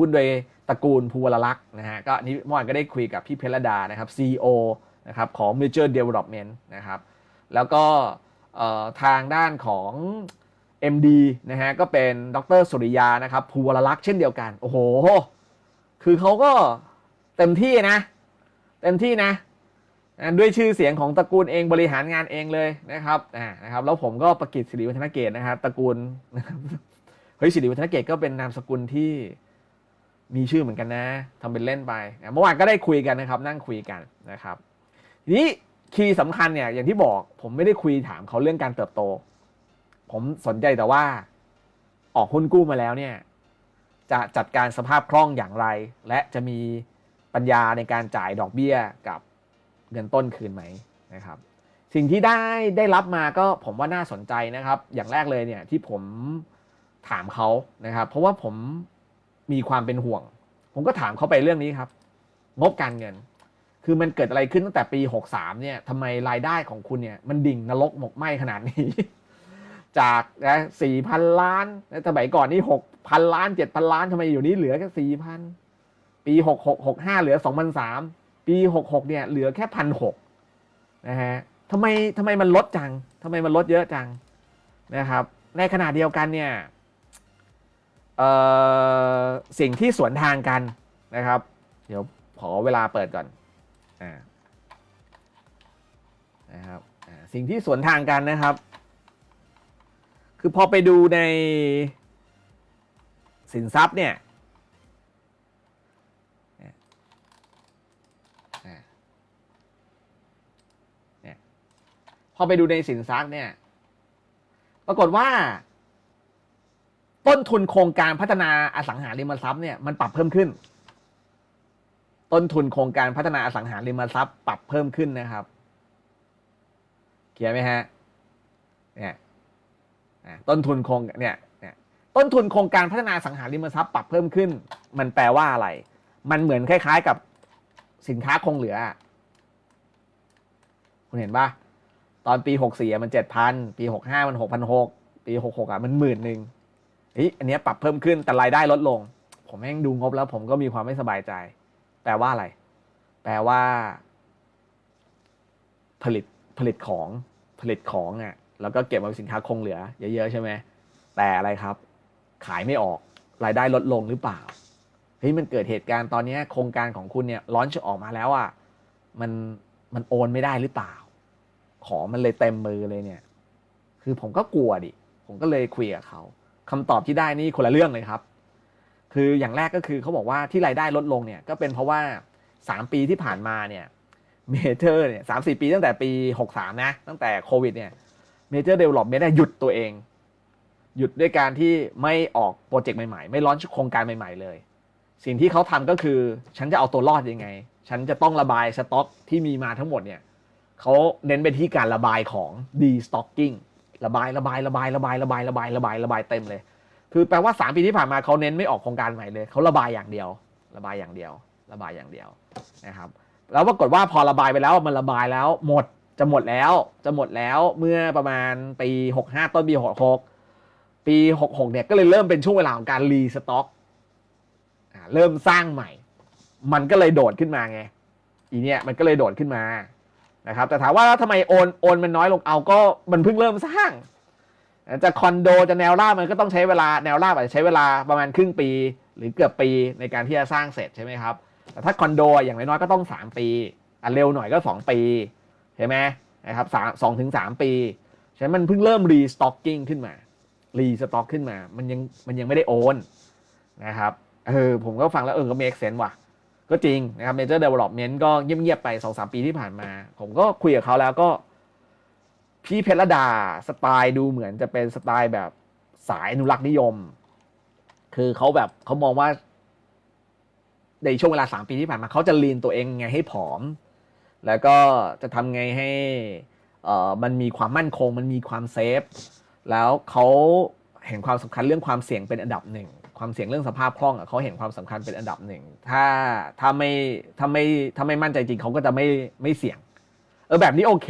หุ้นโดยตระกูลภูวรลักษ์นะฮะก็นี้เมื่อวานก็ได้คุยกับพี่เพชรดานะครับ CEO นะครับของ Major Development นะครับ แล้วก็ทางด้านของ MD นะฮะก็เป็นดรสุริยานะครับภูวรลักษ์เช่นเดียวกัน โอ้โห คือเขาก็เต็มที่นะ เต็มที่นะด้วยชื่อเสียงของตระกูลเองบริหารงานเองเลยนะครับอ่านะครับ แล้วผมก็ประกิตสิริวัฒนเกตนะครับตระกูลเฮ้ยสิริวัฒนเกตก็เป็นนามสกุลที่ มีชื่อเหมือนกันนะทำเป็นเล่นไปเมื่อวานก็ได้คุยกันนะครับ นั่งคุยกันนะครับทีนี้คีย์สำคัญเนี่ยอย่างที่บอกผมไม่ได้คุยถามเขาเรื่องการเติบโต ผมสนใจแต่ว่าออกหุ้นกู้มาแล้วเนี่ย จะจัดการสภาพคล่องอย่างไร และจะมีปัญญาในการจ่ายดอกเบี้ยกับเงินต้นคืนไหมนะครับ สิ่งที่ได้ได้รับมาก็ผมว่าน่าสนใจนะครับ อย่างแรกเลยเนี่ยที่ผมถามเขานะครับ เพราะว่าผม มีความเป็นห่วง ผมก็ถามเขาไปเรื่องนี้ครับ งบการเงิน คือมันเกิดอะไรขึ้นตั้งแต่ปี 63 เนี่ยทำไมรายได้ของคุณเนี่ย มันดิ่งนรกหมกไหมขนาดนี้ จากนะสี่พันล้านนะสมัยก่อนนี่หกพันล้านเจ็ดพันล้านทำไมอยู่นี้เหลือแค่สี่พันปีหกหกหกห้าเหลือสองพันสามปีหกหกเนี่ยเหลือแค่พันหกนะฮะทำไมทำไมมันลดจังทำไมมันลดเยอะจังนะครับ ในขณะเดียวกันเนี่ย สิ่งที่สวนทางกันนะครับ เดี๋ยวขอเวลาเปิดก่อนอ่านะครับสิ่งที่สวนทางกันนะครับ คือพอไปดูในสินทรัพย์เนี่ยพอไปดูในสินทรัพย์เนี่ย ปรากฏว่า ต้นทุนโครงการพัฒนาอสังหาริมทรัพย์เนี่ยมันปรับเพิ่มขึ้น ต้นทุนโครงการพัฒนาอสังหาริมทรัพย์ ปรับเพิ่มขึ้นนะครับเขียนไหมฮะเนี่ยต้นทุนโครงเนี่ยเนี่ยต้นทุนโครงการพัฒนาสังหาริมทรัพย์ปรับเพิ่มขึ้น มันแปลว่าอะไร มันเหมือนคล้าย ๆกับสินค้าคงเหลือ คุณเห็นปะตอนปีหกสี่มันเจ็ดพันปีหกห้ามันหกพันหกปีหกหกอะมันหมื่นหนึ่ง เฮ้ยอันเนี้ยปรับเพิ่มขึ้นแต่รายได้ลดลง ผมแม่งดูงบแล้ว ผมก็มีความไม่สบายใจ แปลว่าอะไร แปลว่า ผลิตผลิตของผลิตของอะ แล้วก็เก็บมาเป็นสินค้าคงเหลือ เยอะๆใช่ไหมแต่อะไรครับ ขายไม่ออกรายได้ลดลงหรือเปล่าเฮ้ยมันเกิดเหตุการณ์ตอนนี้โครงการของคุณเนี่ยร้อนจะออกมาแล้วอะมันมันโอนไม่ได้หรือเปล่า ของมันเลยเต็มมือเลยเนี่ย คือผมก็กลัวดิ ผมก็เลยคุยกับเขา คำตอบที่ได้นี่คนละเรื่องเลยครับ คืออย่างแรกก็คือเขาบอกว่าที่รายได้ลดลงเนี่ยก็เป็นเพราะว่าสามปีที่ผ่านมาเนี่ยเมเจอร์เนี่ยสามสี่ปีตั้งแต่ปีหกสามนะ ตั้งแต่โควิดเนี่ยเมเจอร์เดเวล็อปเมนต์หยุดตัวเอง หยุดด้วยการที่ไม่ออกโปรเจกต์ใหม่ๆ ไม่ร้อนโครงการใหม่ๆเลย สิ่งที่เขาทำก็คือฉันจะเอาตัวรอดยังไง ฉันจะต้องระบายสต็อกที่มีมาทั้งหมดเนี่ยเขาเน้นไปที่การระบายของ de-stocking ระบายระบายระบายระบายระบายระบายระบายระบายเต็มเลย คือแปลว่าสามปีที่ผ่านมาเขาเน้นไม่ออกโครงการใหม่เลยเขาระบายอย่างเดียว ระบายอย่างเดียว ระบายอย่างเดียวนะครับ แล้วปรากฏว่าพอระบายไปแล้วมันระบายแล้วหมดจะหมดแล้วจะหมดแล้วเมื่อประมาณปี 65 ต้นปี 66 ปี 66 เนี่ยก็เลยเริ่มเป็นช่วงเวลาของการรีสต็อกเริ่มสร้างใหม่ มันก็เลยโดดขึ้นมาไงอีเนี่ยมันก็เลยโดดขึ้นมา นะครับแต่ถามว่าแล้วทำไมโอนโอนมันน้อยลงเอาก็มันเพิ่งเริ่มสร้างจะคอนโดจะแนวราบมันก็ต้องใช้เวลาแนวราบอาจจะใช้เวลาประมาณครึ่งปี หรือเกือบปีในการที่จะสร้างเสร็จใช่ไหมครับแต่ถ้าคอนโดอย่างน้อยๆก็ต้อง 3 ปีอะเร็วหน่อยก็ 2 ปีใช่ไหมนะครับสามสองถึงสามปีฉะนั้นมันเพิ่งเริ่มรีสต็อกกิ้งขึ้นมารีสต็อกขึ้นมา มันยังมันยังไม่ได้โอนนะครับเออผมก็ฟังแล้วเออก็เมคเซนต์ว่ะ ก็จริงนะครับเมเจอร์เดเวล็อปเมนต์ก็เงียบๆไปสองสามปีที่ผ่านมา ผมก็คุยกับเขาแล้วก็ พี่เพชรดาสไตล์ดูเหมือนจะเป็นสไตล์แบบสายอนุรักษ์นิยม คือเขาแบบเขามองว่า ในช่วงเวลาสามปีที่ผ่านมาเขาจะลีนตัวเองไงให้ผอม แล้วก็จะทำไงให้เอ่อมันมีความมั่นคง มันมีความเซฟ แล้วเขาเห็นความสำคัญเรื่องความเสี่ยงเป็นอันดับหนึ่ง ความเสี่ยงเรื่องสภาพคล่องอะเขาเห็นความสำคัญเป็นอันดับหนึ่ง ถ้าถ้าไม่ถ้าไม่ถ้าไม่มั่นใจจริงเขาก็จะไม่ไม่เสี่ยง เออแบบนี้โอเค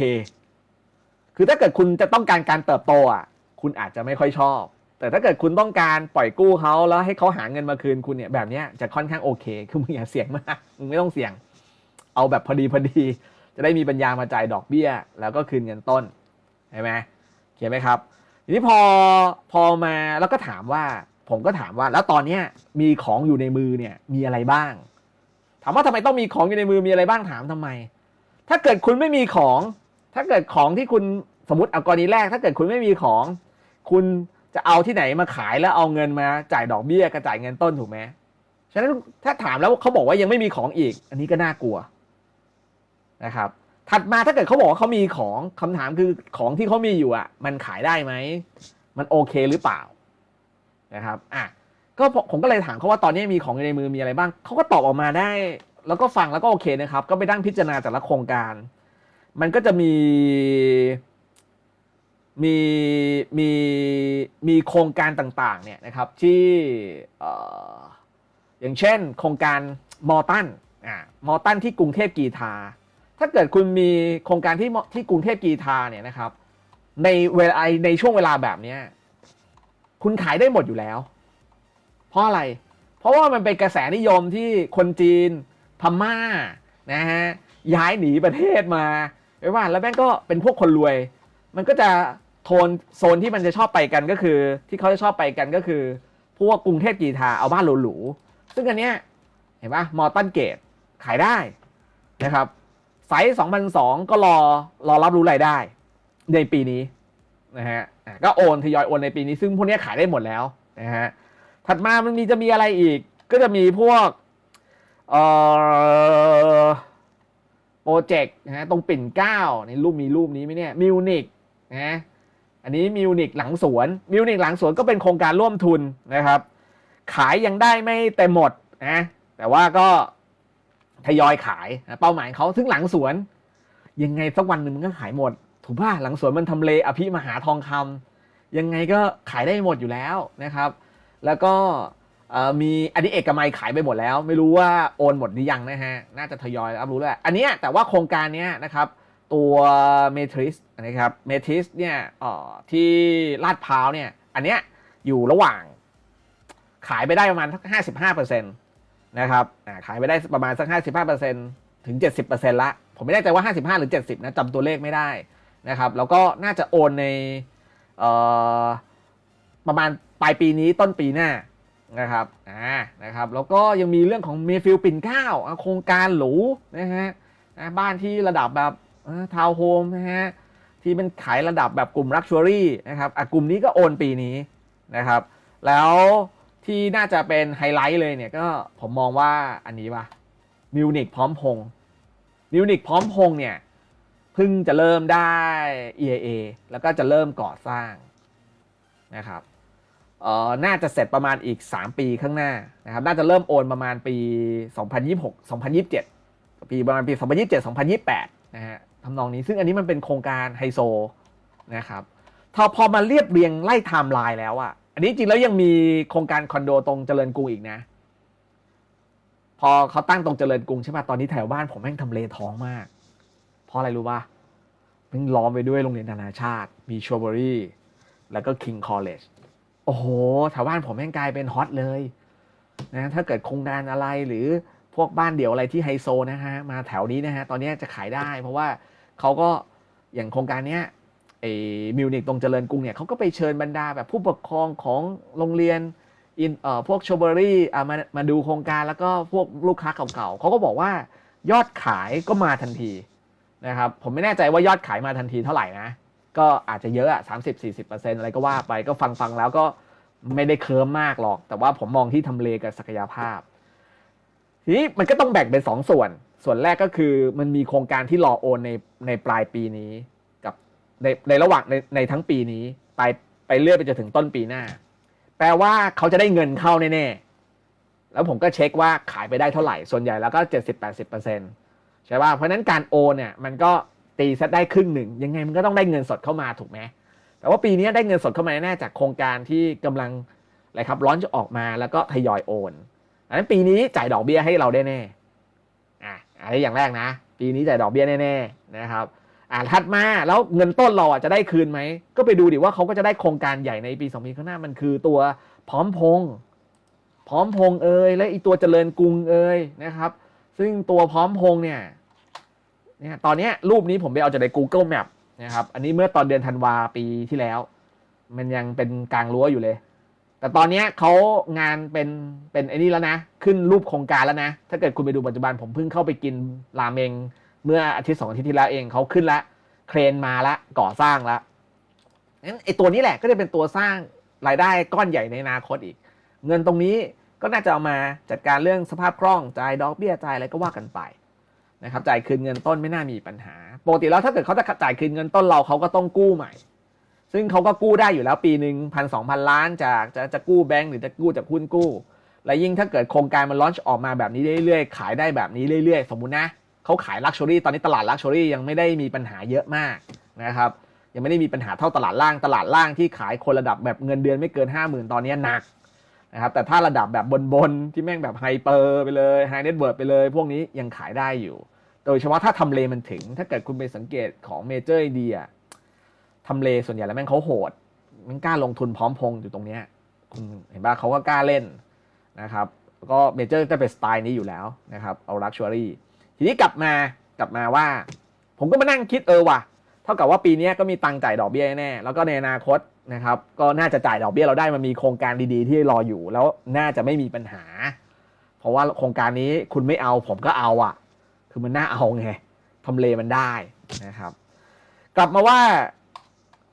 คือถ้าเกิดคุณจะต้องการการเติบโตอะคุณอาจจะไม่ค่อยชอบ แต่ถ้าเกิดคุณต้องการปล่อยกู้เขาแล้วให้เขาหาเงินมาคืนคุณเนี่ยแบบนี้จะค่อนข้างโอเค คือมึงอย่าเสี่ยงมากมึงไม่ต้องเสี่ยง เอาแบบพอดีพอดี จะได้มีปัญญามาจ่ายดอกเบี้ย แล้วก็คืนเงินต้นเห็นไหมเขียนไหมครับทีนี้พอพอมาแล้วก็ถามว่า ผมก็ถามว่า แล้วตอนเนี้ยมีของอยู่ในมือเนี่ย มีอะไรบ้าง ถามว่าทำไมต้องมีของอยู่ในมือมีอะไรบ้างถามทำไม ถ้าเกิดคุณไม่มีของ ถ้าเกิดของที่คุณสมมติเอากรณีแรก ถ้าเกิดคุณไม่มีของ คุณจะเอาที่ไหนมาขายแล้วเอาเงินมาจ่ายดอกเบี้ยกระจ่ายเงินต้นถูกไหมฉะนั้นถ้าถามแล้วเขาบอกว่ายังไม่มีของอีก อันนี้ก็น่ากลัวนะครับ ถัดมาถ้าเกิดเขาบอกว่าเขามีของคำถามคือของที่เขามีอยู่อะ มันขายได้ไหม มันโอเคหรือเปล่า นะครับอะก็ผมก็เลยถามเขาว่าตอนนี้มีของอยู่ในมือมีอะไรบ้างเขาก็ตอบออกมาได้ แล้วก็ฟังแล้วก็โอเคนะครับ ก็ไปนั่งพิจารณาแต่ละโครงการ มันก็จะมีมีมีมีโครงการต่างๆเนี่ยนะครับที่ออย่างเช่น โครงการมอตันอ่ามอตันที่กรุงเทพกีทา ถ้าเกิดคุณมีโครงการที่ที่กรุงเทพกีทาเนี่ยนะครับในเวลาในช่วงเวลาแบบเนี้ย คุณขายได้หมดอยู่แล้ว เพราะอะไร เพราะว่ามันเป็นกระแสนิยมที่คนจีนพม่านะฮะย้ายหนีประเทศมาไม่ว่าแล้วแม่งก็เป็นพวกคนรวย มันก็จะโทนโซนที่มันจะชอบไปกันก็คือ ที่เขาจะชอบไปกันก็คือ พวกกรุงเทพกีทาเอาบ้านหรูๆซึ่งอันเนี้ยเห็นปะมอตันเกตขายได้นะครับไซส์2002 ก็รอรอรับรู้รายได้ ในปีนี้นะฮะอะ ก็โอนทยอยโอนในปีนี้ซึ่งพวกนี้ขายได้หมดแล้วนะฮะถัดมามันมีจะมีอะไรอีก ก็จะมีพวกเอ่อโปรเจกต์นะฮะตรงปิ่นเก้าในรูปมีรูปนี้ไหมเนี่ยมิวนิกนะอันนี้มิวนิกหลังสวนมิวนิกหลังสวนก็เป็นโครงการร่วมทุนนะครับ ขายยังได้ไม่เต็มหมดนะแต่ว่าก็ทยอยขายนะเป้าหมายเขาซึ่งหลังสวน ยังไงสักวันหนึ่งมันก็ขายหมด ถูกป่ะหลังสวนมันทำเลอภิมหาทองคำยังไงก็ขายได้หมดอยู่แล้วนะครับ แล้วก็มีอันนี้เอกมัยขายไปหมดแล้ว ไม่รู้ว่าโอนหมดหรือยังนะฮะน่าจะทยอยรับรู้แล้วอันนี้แต่ว่าโครงการนี้นะครับตัวเมทริสนะครับเมทริสเนี่ยออที่ลาดพร้าวเนี่ยอันเนี้ยอยู่ระหว่างขายไปได้ประมาณสักห้าสิบห้าเปอร์เซ็นต์นะครับขายไปได้ประมาณสักห้าสิบห้าเปอร์เซ็นถึงเจ็ดสิบเปอร์เซ็นต์ละ ผมไม่แน่ใจว่าห้าสิบห้าหรือเจ็ดสิบนะจำตัวเลขไม่ได้ นะครับแล้วก็น่าจะโอนในประมาณปลายปีนี้ต้นปีหน้านะครับอ่านะครับแล้วก็ยังมีเรื่องของเมฟิลปิ่นเก้าโครงการหรูนะฮะบ้านที่ระดับแบบทาวน์โฮมนะฮะที่เป็นขายระดับแบบกลุ่มลักชัวรี่นะครับกลุ่มนี้ก็โอนปีนี้นะครับแล้วที่น่าจะเป็นไฮไลท์เลยเนี่ยก็ผมมองว่าอันนี้ว่ะมิวนิกพร้อมพงมิวนิกพร้อมพงเนี่ย เพิ่งจะเริ่มได้ EIA แล้วก็จะเริ่มก่อสร้างนะครับเอ่อน่าจะเสร็จประมาณอีก 3 ปีข้างหน้านะครับน่าจะเริ่มโอนประมาณปี 2026 2027 ปีประมาณปี 2027 2028 นะฮะทำนองนี้ซึ่งอันนี้มันเป็นโครงการไฮโซนะครับถ้าพอมาเรียบเรียงไล่ไทม์ไลน์แล้วอะอันนี้จริงแล้วยังมีโครงการคอนโดตรงเจริญกรุงอีกนะ พอเขาตั้งตรงเจริญกรุงใช่ป่ะตอนนี้แถวบ้านผมแม่งทำเลท้องมาก เพราะอะไรรู้ป่ะมันล้อมไปด้วยโรงเรียนนานาชาติ มีชัวเบอรี่แล้วก็คิงคอลเลจโอ้โหแถวบ้านผมแม่งกลายเป็นฮอตเลยนะถ้าเกิดโครงการอะไรหรือพวกบ้านเดี่ยวอะไรที่ไฮโซนะฮะมาแถวนี้นะฮะตอนนี้จะขายได้ เพราะว่าเขาก็อย่างโครงการเนี้ยไอ้มิวนิกตรงเจริญกรุงเนี่ยเขาก็ไปเชิญบรรดาแบบผู้ปกครองของโรงเรียนอินเอ่อพวกชัวเบอรี่อ่ามามาดูโครงการแล้วก็พวกลูกค้าเก่าๆเขาก็บอกว่ายอดขายก็มาทันที นะครับผมไม่แน่ใจว่ายอดขายมาทันทีเท่าไหร่นะ ก็อาจจะเยอะอะสามสิบสี่สิบเปอร์เซ็นอะไรก็ว่าไปก็ฟังฟังแล้วก็ไม่ได้เคิร์มมากหรอก แต่ว่าผมมองที่ทำเลกับศักยภาพ ทีนี้มันก็ต้องแบ่งเป็นสองส่วน ส่วนแรกก็คือมันมีโครงการที่รอโอนในในปลายปีนี้ กับในในระหว่างในในทั้งปีนี้ไปไปเรื่อยไปจนถึงต้นปีหน้า แปลว่าเขาจะได้เงินเข้าแน่ๆแล้วผมก็เช็คว่าขายไปได้เท่าไหร่ ส่วนใหญ่แล้วก็เจ็ดสิบแปดสิบเปอร์เซ็นต์ ใช่ป่ะเพราะฉะนั้นการโอนเนี่ยมันก็ตีเซตได้ครึ่งหนึ่งยังไงมันก็ต้องได้เงินสดเข้ามาถูกไหมแต่ว่าปีนี้ได้เงินสดเข้ามาแน่จากโครงการที่กำลังอะไรครับร้อนจะออกมาแล้วก็ทยอยโอนอันนั้นปีนี้จ่ายดอกเบี้ยให้เราได้แน่อะอันนี้อย่างแรกนะ ปีนี้จ่ายดอกเบี้ยแน่ๆนะครับอ่าถัดมาแล้วเงินต้นเราอะจะได้คืนไหมก็ไปดูดิว่าเขาก็จะได้โครงการใหญ่ในปีสองปีข้างหน้ามันคือตัวพร้อมพงษ์พร้อมพงษ์เอ่ยและอีตัวเจริญกรุงเอ่ยนะครับ ซึ่งตัวพร้อมพงเนี่ยเนี่ยตอนนี้รูปนี้ผมไปเอาจากใน Google Map นะครับ อันนี้เมื่อตอนเดือนธันวาปีที่แล้ว มันยังเป็นกลางรั้วอยู่เลย แต่ตอนนี้เขางานเป็นเป็นไอ้นี่แล้วนะ ขึ้นรูปโครงการแล้วนะ ถ้าเกิดคุณไปดูปัจจุบันผมเพิ่งเข้าไปกินราเมง เมื่ออาทิตย์สองอาทิตย์ที่แล้วเองเขาขึ้นละเครนมาละก่อสร้างละงั้นไอ้ตัวนี้แหละก็จะเป็นตัวสร้างรายได้ก้อนใหญ่ในอนาคตอีก เงินตรงนี้ ก็น่าจะเอามาจัดการเรื่องสภาพคล่องจ่ายดอกเบี้ยจ่ายอะไรก็ว่ากันไปนะครับจ่ายคืนเงินต้นไม่น่ามีปัญหาปกติแล้วถ้าเกิดเขาจะจ่ายคืนเงินต้นเราเขาก็ต้องกู้ใหม่ ซึ่งเขาก็กู้ได้อยู่แล้วปีหนึ่งพันสองพันล้านจากจะจะกู้แบงก์หรือจะกู้จากหุ้นกู้ และยิ่งถ้าเกิดโครงการมันลอนช์ออกมาแบบนี้เรื่อยๆ ขายได้แบบนี้เรื่อยๆ สมมุตินะเขาขายลักชัวรี่ตอนนี้ตลาดลักชัวรี่ยังไม่ได้มีปัญหาเยอะมากนะครับยังไม่ได้มีปัญหาเท่าตลาดล่างตลาดล่างที่ขายคนระดับแบบเงินเดือนไม่เกิน 5 0,000 ตอนนี้หนัก นะครับแต่ถ้าระดับแบบบนๆที่แม่งแบบไฮเปอร์ไปเลยไฮเน็ตเวิร์ดไปเลย พวกนี้ยังขายได้อยู่ โดยเฉพาะถ้าทำเลมันถึง ถ้าเกิดคุณไปสังเกตของเมเจอร์ไอเดียทำเลส่วนใหญ่แล้วแม่งเขาโหดมันกล้าลงทุนพร้อมพงอยู่ตรงเนี้ยคุณเห็นป่ะเขาก็กล้าเล่นนะครับก็เมเจอร์จะเป็นสไตล์นี้อยู่แล้วนะครับเอาลักชัวรี่ทีนี้กลับมากลับมาว่า ผมก็มานั่งคิดเออว่ะ ท่ากับว่าปีนี้ก็มีตังค์จ่ายดอกเบี้ยแน่ แล้วก็ในอนาคตนะครับ ก็น่าจะจ่ายดอกเบี้ยเราได้มันมีโครงการดีๆ ที่รออยู่ แล้วน่าจะไม่มีปัญหา เพราะว่าโครงการนี้คุณไม่เอาผมก็เอาอะ คือมันน่าเอาไงทำเลมันได้นะครับ กลับมาว่า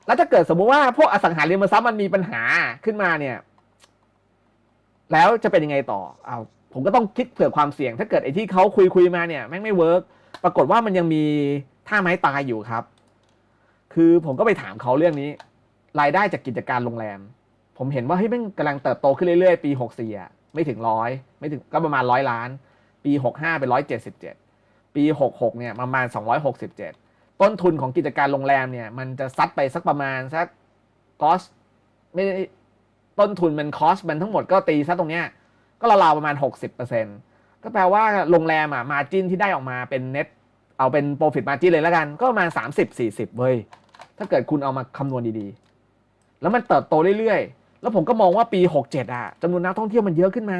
แล้วถ้าเกิดสมมุติว่าพวกอสังหาริมทรัพย์มันมีปัญหาขึ้นมาเนี่ย แล้วจะเป็นยังไงต่อเอาผมก็ต้องคิดเผื่อความเสี่ยง ถ้าเกิดไอ้ที่เขาคุยคุยๆมาเนี่ยแม่งไม่เวิร์กปรากฏว่ามันยังมีท่าไม้ตายอยู่ครับ คือผมก็ไปถามเขาเรื่องนี้ รายได้จากกิจการโรงแรม ผมเห็นว่าเฮ้ยมันกำลังเติบโตขึ้นเรื่อยๆ ปี64อะไม่ถึงร้อยไม่ถึงก็ประมาณร้อยล้าน ปี65เป็นร้อยเจ็ดสิบเจ็ดปี66เนี่ยประมาณ267ต้นทุนของกิจการโรงแรมเนี่ย มันจะซัดไปสักประมาณสักคอสไม่ได้ต้นทุนมันคอสมันทั้งหมดก็ตีซะตรงเนี้ยก็ราวๆประมาณ60%ก็แปลว่าโรงแรมอะมาจิ้นที่ได้ออกมาเป็นเน็ต เอาเป็นโปรฟิตมาจินเลยแล้วกัน ก็ประมาณ 30-40 เว้ย ถ้าเกิดคุณเอามาคำนวณดีๆ แล้วมันเติบโตเรื่อยๆ แล้วผมก็มองว่าปี 67อะจำนวนนักท่องเที่ยวมันเยอะขึ้นมา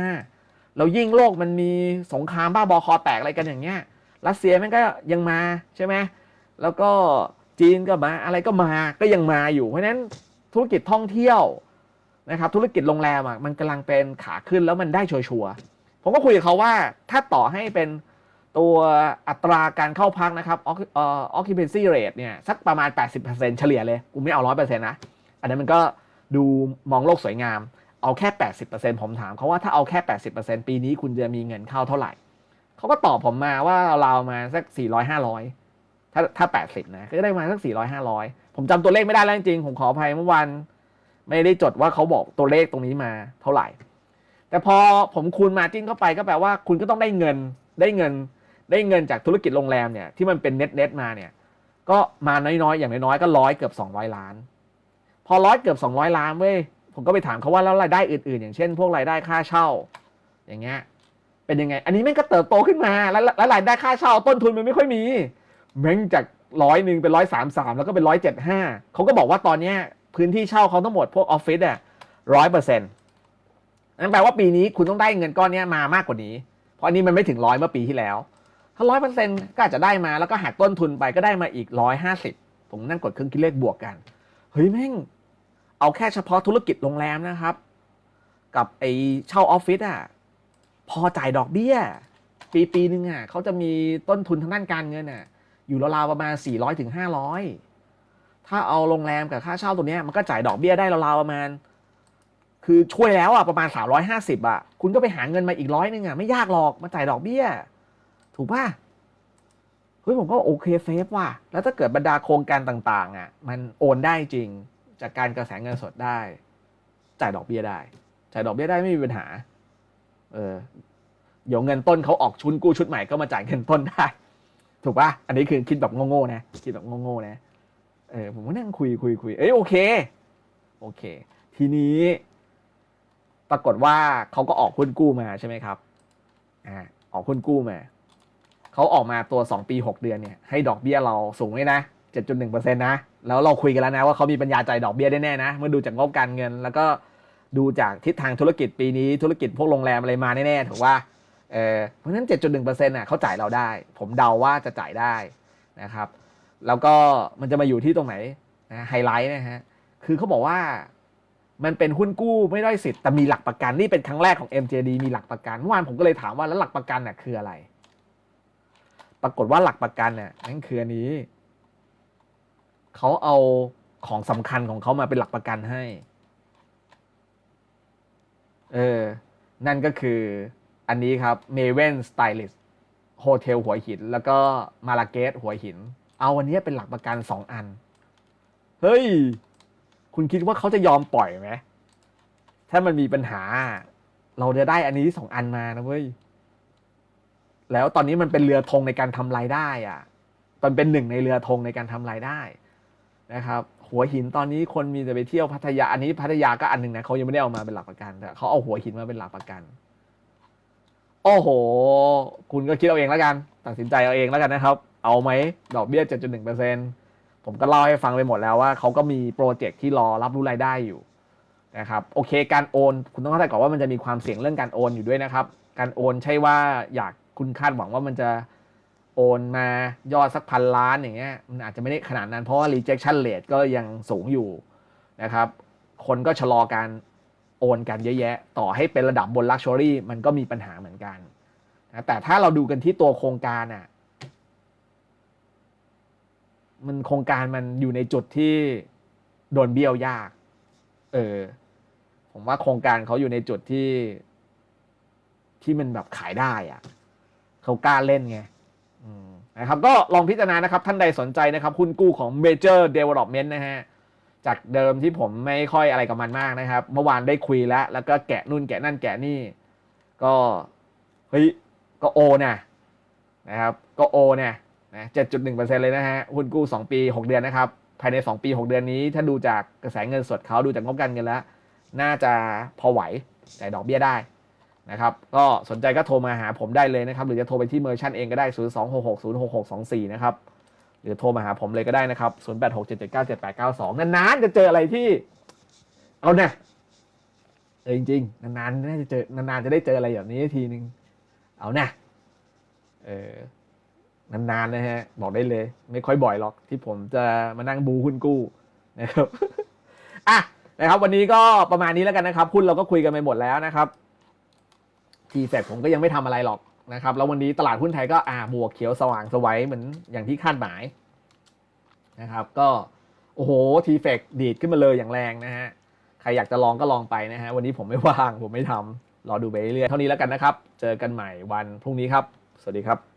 แล้วยิ่งโลกมันมีสงครามบ้าบอคอแตกอะไรกันอย่างเงี้ย รัสเซียมันก็ยังมาใช่ไหมแล้วก็จีนก็มาอะไรก็มาก็ยังมาอยู่ เพราะฉะนั้นธุรกิจท่องเที่ยวนะครับธุรกิจโรงแรมอะมันกำลังเป็นขาขึ้นแล้วมันได้ชัวร์ผมก็คุยกับเขาว่าถ้าต่อให้เป็น ตัวอัตราการเข้าพักนะครับ occ- เอ่อ occupancy rate เนี่ยสักประมาณ 80%เฉลี่ยเลยกูไม่เอา 100%นะ อันนั้นมันก็ดูมองโลกสวยงาม เอาแค่ 80%ผมถามเขาว่าถ้าเอาแค่ 80%ปีนี้คุณจะมีเงินเข้าเท่าไหร่ เขาก็ตอบผมมาว่าเราวมาสัก 400 500 ถ้าถ้า 80 นะ ก็ได้มาสัก 400 500 ผมจำตัวเลขไม่ได้แล้วจริงๆ ผมขออภัยเมื่อวัน ไม่ได้จดว่าเขาบอกตัวเลขตรงนี้มาเท่าไหร่ แต่พอผมคูณมาจิ้นเข้าไปก็แปลว่าคุณก็ต้องได้เงินได้เงิน ได้เงินจากธุรกิจโรงแรมเนี่ยที่มันเป็นเน็ตเน็ตมาเนี่ยก็มาน้อยๆอย่างน้อยๆก็ร้อยเกือบ200 ล้าน พอร้อยเกือบ 200 ล้านเว้ยผมก็ไปถามเขาว่าแล้วรายได้อื่นๆ อย่างเช่น พวกรายได้ค่าเช่า อย่างเงี้ยเป็นยังไง อันนี้แม่งก็เติบโตขึ้นมาแล้วแล้วรายได้ค่าเช่าต้นทุนมันไม่ค่อยมีแม่งจากร้อยหนึ่งเป็นร้อยสามสามแล้วก็เป็นร้อยเจ็ดห้าเขาก็บอกว่าตอนเนี้ยพื้นที่เช่าเขาทั้งหมดพวกออฟฟิศอะร้อยเปอร์เซ็นต์นั่นแปลว่าปีนี้คุณต้องได้เงินก้อนเนี้ยมามากกว่านี้ เพราะอันนี้มันไม่ถึงร้อยเมื่อปีที่แล้ว ถ้าร้อยเปอร์เซ็นต์ก็อาจจะได้มาแล้วก็หักต้นทุนไปก็ได้มาอีกร้อยห้าสิบผมนั่งกดเครื่องคิดเลขบวกกัน เฮ้ยแม่ง เอาแค่เฉพาะธุรกิจโรงแรมนะครับ กับไอเช่าออฟฟิศอะพอจ่ายดอกเบี้ย ปีปีหนึ่งอะเขาจะมีต้นทุนทางด้านการเงินอะ อยู่ราวๆประมาณ400ถึง500ถ้าเอาโรงแรมกับค่าเช่าตัวเนี้ยมันก็จ่ายดอกเบี้ยได้ราวๆประมาณ คือช่วยแล้วอะประมาณ350อะคุณก็ไปหาเงินมาอีกร้อยหนึ่งอะไม่ยากหรอกมาจ่ายดอกเบี้ย ถูกป่ะเฮ้ยผมก็โอเคเซฟว่ะ แล้วถ้าเกิดบรรดาโครงการต่างๆ อะ มันโอนได้จริงจากการกระแสเงินสดได้ จ่ายดอกเบี้ยได้ จ่ายดอกเบี้ยได้ไม่มีปัญหา เออเดี๋ยวเงินต้นเขาออกชุนกู้ชุดใหม่ก็มาจ่ายเงินต้นได้ ถูกป่ะอันนี้คือคิดแบบโง่ๆนะคิดแบบโง่ๆนะเออผมก็นั่งคุยคุยคุยเอ้ยโอเค โอเค ทีนี้ ปรากฏว่าเขาก็ออกหุ้นกู้มาใช่ไหมครับอ่าออกหุ้นกู้มา เขาออกมาตัว 2 ปี 6 เดือนเนี่ยให้ดอกเบี้ยเราสูงเลยนะ 7.1%นะ แล้วเราคุยกันแล้วนะว่าเขามีปัญญาจ่ายดอกเบี้ยได้แน่นะ เมื่อดูจากงบการเงิน แล้วก็ดูจากทิศทางธุรกิจปีนี้ธุรกิจพวกโรงแรมอะไรมาแน่ๆถูกว่าเออเพราะฉะนั้น 7.1%น่ะเขาจ่ายเราได้ ผมเดาว่าจะจ่ายได้นะครับ แล้วก็มันจะมาอยู่ที่ตรงไหนนะไฮไลท์นะฮะคือเขาบอกว่ามันเป็นหุ้นกู้ไม่ได้สิทธิ์แต่มีหลักประกันนี่เป็นครั้งแรกของ MJD มีหลักประกันเมื่อวานผมก็เลยถามว่าแล้วหลักประกันน่ะคืออะไร ปรากฏว่าหลักประกันน่ะนั่นคืออันนี้เขาเอาของสำคัญของเขามาเป็นหลักประกันให้ เออ นั่นก็คืออันนี้ครับ m a v e n Stylist โฮเทลหัวหิน แล้วก็มาลาเกตหัวหิน เอาวันนี้เป็นหลักประกันสองอัน เฮ้ย คุณคิดว่าเขาจะยอมปล่อยไหม ถ้ามันมีปัญหา เราจะได้อันนี้สองอันมานะเว้ย แล้วตอนนี้มันเป็นเรือธงในการทำรายได้อะมันเป็นหนึ่งในเรือธงในการทำรายได้นะครับ หัวหินตอนนี้คนมีแต่ไปเที่ยวพัทยาอันนี้พัทยาก็อันหนึ่งนะเขายังไม่ได้เอามาเป็นหลักประกันแต่เขาเอาหัวหินมาเป็นหลักประกัน โอ้โห คุณก็คิดเอาเองแล้วกัน ตัดสินใจเอาเองแล้วกันนะครับ เอาไหมดอกเบี้ย 7.1เปอร์เซ็นผมก็เล่าให้ฟังไปหมดแล้วว่าเขาก็มีโปรเจกต์ที่รอรับรู้รายได้อยู่นะครับโอเคการโอน คุณต้องเข้าใจก่อนว่ามันจะมีความเสี่ยงเรื่องการโอนอยู่ด้วยนะครับ การโอนใช่ว่าอยาก คุณคาดหวังว่ามันจะโอนมายอดสักพันล้านอย่างเงี้ยมันอาจจะไม่ได้ขนาดนั้น เพราะว่า rejection rate ก็ยังสูงอยู่นะครับ คนก็ชะลอการโอนกันเยอะแยะ ต่อให้เป็นระดับบน luxury มันก็มีปัญหาเหมือนกันนะแต่ถ้าเราดูกันที่ตัวโครงการอะมันโครงการมันอยู่ในจุดที่โดนเบี้ยวยาก เออ ผมว่าโครงการเขาอยู่ในจุดที่ที่มันแบบขายได้อะ่ะ เขากล้าเล่นไงนะครับก็ลองพิจารณานะครับ ท่านใดสนใจนะครับหุ้นกู้ของ Major Development นะฮะ จากเดิมที่ผมไม่ค่อยอะไรกับมันมากนะครับ เมื่อวานได้คุยแล้ว แล้วก็แกะนู่นแกะนั่นแกะนี่ ก็เฮ้ยก็โอนะนะครับ ก็โอนี่ยนะเจ็ดจุดหนึ่งเปอร์เซ็นเลยนะฮะหุ้นกู้สองปีหกเดือนนะครับ ภายในสองปีหกเดือนนี้ ถ้าดูจากกระแสเงินสดเขาดูจากงบการเงินแล้ว น่าจะพอไหวจ่ายดอกเบี้ยได้ นะครับ ก็สนใจก็โทรมาหาผมได้เลยนะครับ หรือจะโทรไปที่เมอร์ชันเองก็ได้ 0 2 6 6 0 6 6 2 4 นะครับ หรือโทรมาหาผมเลยก็ได้นะครับ 0 8 6 7 7 9 7 8 9 2 นานๆ จะเจออะไรที่ เอาเนี่ยเออจริงๆ นานๆน่าจะเจอนานๆ จะได้เจออะไรแบบนี้ทีนึง เอาเนี่ยเออนานๆนะฮะ บอกได้เลย ไม่ค่อยบ่อยหรอกที่ผมจะมานั่งบูหุ้นกู้นะครับ อะนะครับ วันนี้ก็ประมาณนี้แล้วกันนะครับหุ้นเราก็คุยกันไปหมดแล้วนะครับ ทีเฟกผมก็ยังไม่ทำอะไรหรอกนะครับ แล้ววันนี้ตลาดหุ้นไทยก็อ่าบวกเขียวสว่างสวัยเหมือนอย่างที่คาดหมายนะครับ ก็โอ้โหทีเฟกดีดขึ้นมาเลยอย่างแรงนะฮะ ใครอยากจะลองก็ลองไปนะฮะ วันนี้ผมไม่ว่าง ผมไม่ทำรอดูไปเรื่อยเท่านี้แล้วกันนะครับ เจอกันใหม่วันพรุ่งนี้ครับ สวัสดีครับ